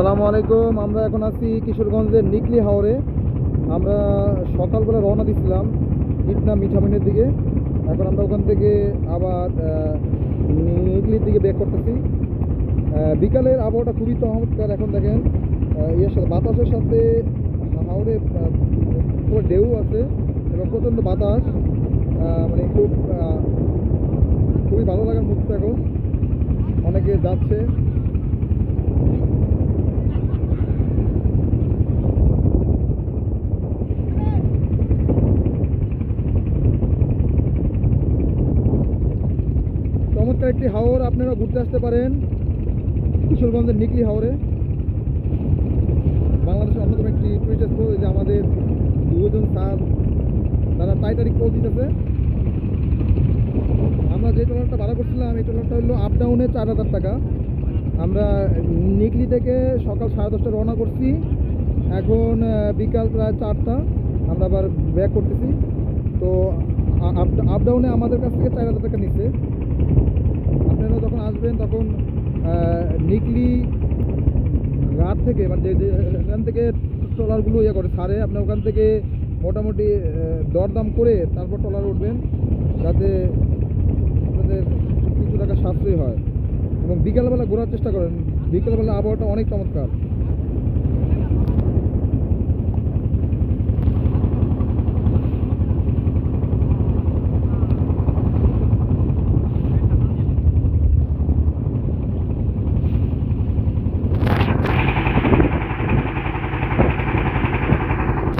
আসসালামু আলাইকুম। আমরা এখন আছি কিশোরগঞ্জের নিকলি হাওরে। আমরা সকালবেলা রওনা দিছিলাম ইটনা মিঠামিনের দিকে। এখন আমরা ওখান থেকে আবার নিকলির দিকে ব্যাক করতেছি। বিকালের আবহাওয়াটা খুবই চমৎকার এখন দেখেন। ইয়ের সাথে বাতাসের সাথে আহ, পুরো ঢেউ আছে এবং প্রচণ্ড বাতাস। মানে খুব খুবই ভালো লাগার মুহূর্ত এখন। অনেকে যাচ্ছে। চমৎকার একটি হাওর আপনারা ঘুরতে আসতে পারেন কিশোরগঞ্জের নিকলি হাওরে। বাংলাদেশের অন্যতম একটি টুরিস্ট স্পট যে আমাদের দুজন স্যার, তারা টাইটারিক পোজ দিতেছে। আমরা যে ট্রলারটা ভাড়া করছিলাম, এই ট্রলারটা হলো আপ ডাউনে চার হাজার টাকা। আমরা নিকলি থেকে সকাল সাড়ে দশটা রওনা করছি। এখন বিকাল প্রায় চারটা। আমরা আবার ব্যাক করতেছি। তো আপ ডাউনে আমাদের কাছ থেকে চার হাজার টাকা নিচ্ছে। আসবেন তখন নিকলি রাত থেকে মানে যে- এখান থেকে ট্রলারগুলো ইয়ে করে, সারে আপনার ওখান থেকে মোটামুটি দরদাম করে তারপর ট্রলার উঠবেন, যাতে আপনাদের কিছু টাকা সাশ্রয় হয়। এবং বিকালবেলা ঘোরার চেষ্টা করেন, বিকালবেলা আবহাওয়াটা অনেক চমৎকার।